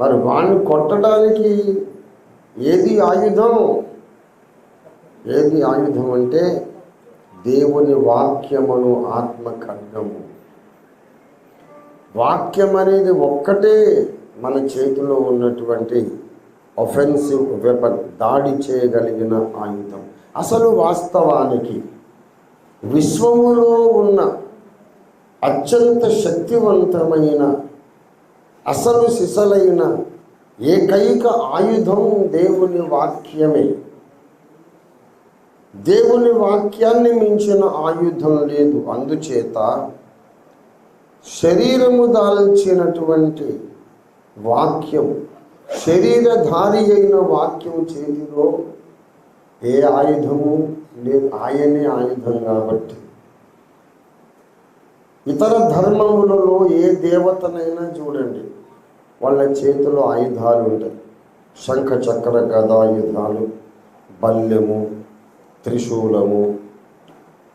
మరి వాణ్ణి కొట్టడానికి ఏది ఆయుధం? ఏది ఆయుధం అంటే దేవుని వాక్యమును ఆత్మ ఖడ్గము వాక్యం అనేది ఒక్కటే మన చేతిలో ఉన్నటువంటి ఒఫెన్సివ్ వెపన్ దాడి చేయగలిగిన ఆయుధం. అసలు వాస్తవానికి విశ్వములో ఉన్న అత్యంత శక్తివంతమైన అసలు సిసలైన ఏకైక ఆయుధం దేవుని వాక్యమే. దేవుని వాక్యాన్ని మించిన ఆయుధం లేదు. అందుచేత శరీరము దాల్చినటువంటి వాక్యం శరీరధారి అయిన వాక్యం చేతిలో ఏ ఆయుధము లేదు. ఆయనే ఆయుధం కాబట్టి. ఇతర ధర్మములలో ఏ దేవతనైనా చూడండి. వాళ్ళ చేతిలో ఆయుధాలు ఉంటాయి. శంఖ చక్ర గదాయుధాలు బల్యము త్రిశూలము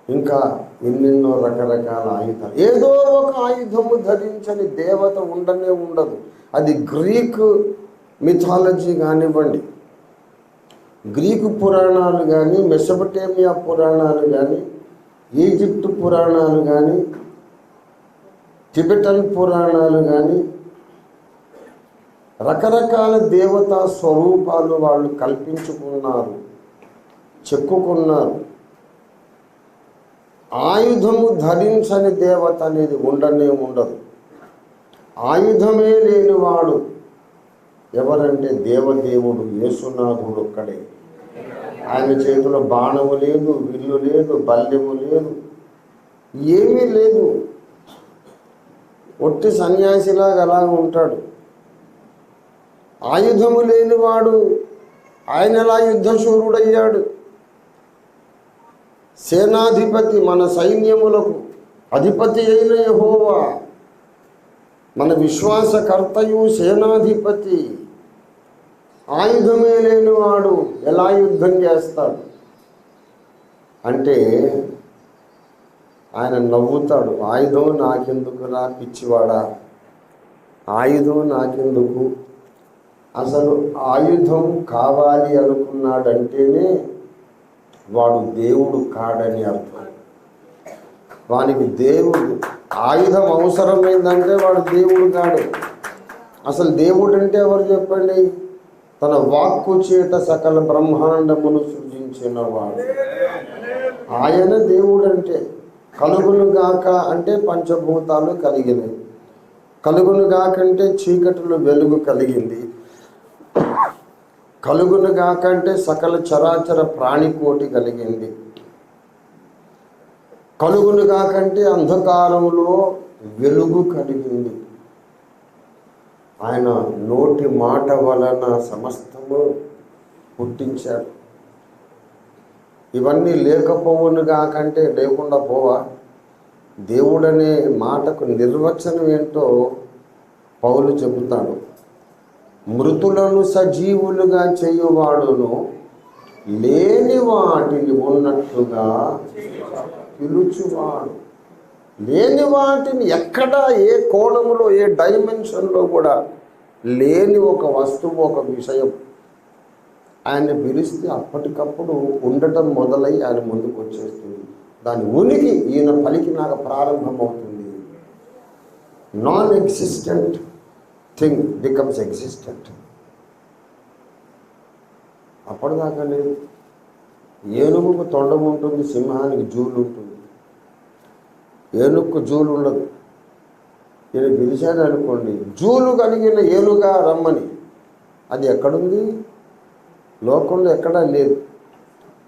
ఇంకా ఎన్నెన్నో రకరకాల ఆయుధాలు. ఏదో ఒక ఆయుధము ధరించని దేవత ఉండనే ఉండదు. అది గ్రీక్ మిథాలజీ కానివ్వండి. గ్రీకు పురాణాలు కానీ మెసపటేమియా పురాణాలు కానీ ఈజిప్ట్ పురాణాలు కానీ టిబెటన్ పురాణాలు కానీ రకరకాల దేవతా స్వరూపాలు వాళ్ళు కల్పించుకున్నారు చెక్కుకున్నారు ఆయుధము ధరించని దేవత అనేది ఉండనే ఉండదు. ఆయుధమే లేనివాడు ఎవరంటే దేవదేవుడు యేసునాథుడు ఒక్కడే. ఆయన చేతిలో బాణము లేదు విల్లు లేదు బల్యము లేదు ఏమీ లేదు. ఒట్టి సన్యాసిలాగా అలాగ ఉంటాడు. ఆయుధము లేనివాడు ఆయన ఎలా యుద్ధశూరుడయ్యాడు. సేనాధిపతి మన సైన్యములకు అధిపతి అయిన యహోవా. మన విశ్వాసకర్తయు సేనాధిపతి. ఆయుధమే లేనివాడు ఎలా యుద్ధం చేస్తాడు? అంటే ఆయన నవ్వుతాడు ఆయుధం నాకెందుకు రా పిచ్చివాడా? ఆయుధం నాకెందుకు? అసలు ఆయుధం కావాలి అనుకున్నాడంటేనే వాడు దేవుడు కాడని అర్థం. వానికి దేవుడు ఆయుధం అవసరమైందంటే వాడు దేవుడు కాడు. అసలు దేవుడు అంటే ఎవరు చెప్పండి? తన వాక్కు చేత సకల బ్రహ్మాండమును సృజించిన వాడు. ఆయన దేవుడు అంటే కలుగును గాక అంటే పంచభూతాలు కలిగినవి. కలుగును గాకంటే చీకటిలో వెలుగు కలిగింది. కలుగును కాకంటే సకల చరాచర ప్రాణికోటి కలిగింది. కలుగును కాకంటే అంధకారంలో వెలుగు కలిగింది. ఆయన నోటి మాట వలన సమస్తము పుట్టించాడు. ఇవన్నీ లేకపోవును కాకంటే లేకుండా పోవా? దేవుడనే మాటకు నిర్వచనం ఏంటో పౌలు చెబుతాడు. మృతులను సజీవులుగా చేయువాడును లేని వాటిని ఉన్నట్లుగా పిలుచువాడు. లేని వాటిని ఎక్కడ ఏ కోణంలో ఏ డైమెన్షన్లో కూడా లేని ఒక వస్తువు ఒక విషయం ఆయన పిలిస్తే అప్పటికప్పుడు ఉండటం మొదలై ఆయన ముందుకు వచ్చేస్తుంది. దాని ఉనికి ఈయన పలికి నాకు ప్రారంభమవుతుంది. Non existent thing becomes existent అప్పటిదాకా లేదు. ఏనుగుకు తొండం ఉంటుంది సింహానికి జూలు ఉంటుంది. ఏనుగుకు జూలు ఉండదు. ఈయన పిలిచాను అనుకోండి జూలు కలిగిన ఏనుగా రమ్మని. అది ఎక్కడుంది? లోకంలో ఎక్కడా లేదు.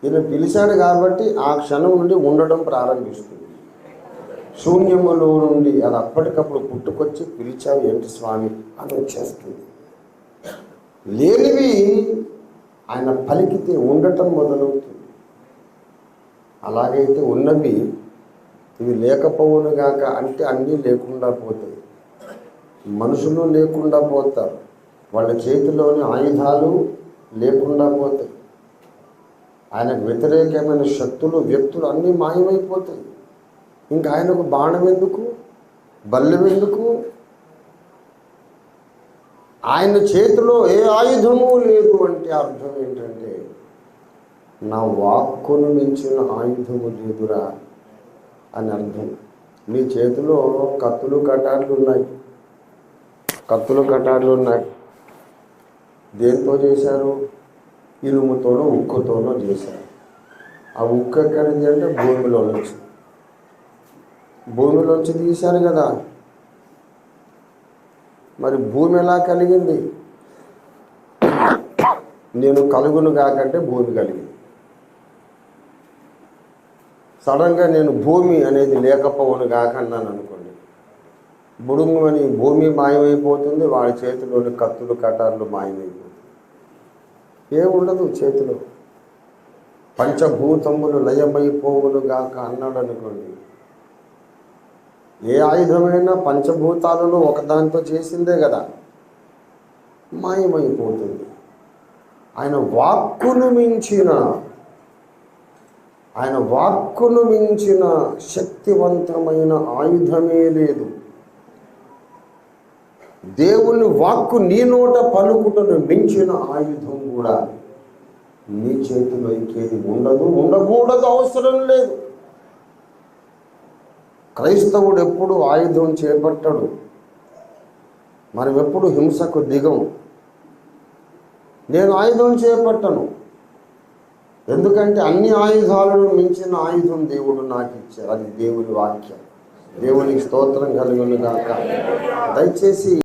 ఈయన పిలిచాడు కాబట్టి ఆ క్షణం నుండి ఉండడం ప్రారంభిస్తుంది. శూన్యములో నుండి అది అప్పటికప్పుడు పుట్టుకొచ్చి పిలిచావు ఏంటి స్వామి? అని వచ్చేస్తుంది. లేనివి ఆయన పలికితే ఉండటం మొదలవుతుంది. అలాగైతే ఉన్నవి ఇవి లేకపోవునుగాక అంటే అన్నీ లేకుండా పోతాయి. మనుషులు లేకుండా పోతారు. వాళ్ళ చేతిలోని ఆయుధాలు లేకుండా పోతాయి. ఆయనకు వ్యతిరేకమైన శక్తులు వ్యక్తులు అన్నీ మాయమైపోతాయి. ఇంకా ఆయనకు బాణం ఎందుకు? బల్లెం ఎందుకు? ఆయన చేతిలో ఏ ఆయుధము లేదు అంటే అర్థం ఏంటంటే నా వాక్కును మించిన ఆయుధము లేదురా అని అర్థం. మీ చేతిలో కత్తులు కటార్లు ఉన్నాయి. కత్తులు కటార్లు ఉన్నాయి. దేంతో చేశారు? ఇనుముతోనో ఉక్కుతోనో చేశారు. ఆ ఉక్కు ఎక్కడిది అంటే భూమిలో నుంచి భూమిలోంచి తీశారు కదా. మరి భూమి ఎలా కలిగింది? నేను కలుగును కాకంటే భూమి కలిగింది. సడన్గా నేను భూమి అనేది లేకపోవును కాక అన్నాను అనుకోండి. బుడుంగమని భూమి మాయమైపోతుంది వాడి చేతిలోని కత్తులు కటార్లు మాయమైపోతుంది ఏముండదు చేతిలో. పంచభూతములు లయమైపోవును గాక అన్నాడు అనుకోండి ఏ ఆయుధమైనా పంచభూతాలలో ఒకదానితో చేసిందే కదా. మాయమైపోతుంది. ఆయన వాక్కును మించిన ఆయన వాక్కును మించిన శక్తివంతమైన ఆయుధమే లేదు. దేవుని వాక్కు నీ నోట పలుకుటను మించిన ఆయుధం కూడా నీ చేతిలో ఇంకేది ఉండదు ఉండకూడదు అవసరం లేదు. క్రైస్తవుడు ఎప్పుడు ఆయుధం చేపట్టడు. మనం ఎప్పుడు హింసకు దిగం. నేను ఆయుధం చేపట్టను. ఎందుకంటే అన్ని ఆయుధాలను మించిన ఆయుధం దేవుడు నాకు ఇచ్చారు అది దేవుని వాక్యం. దేవునికి స్తోత్రం కలుగును గాక. దయచేసి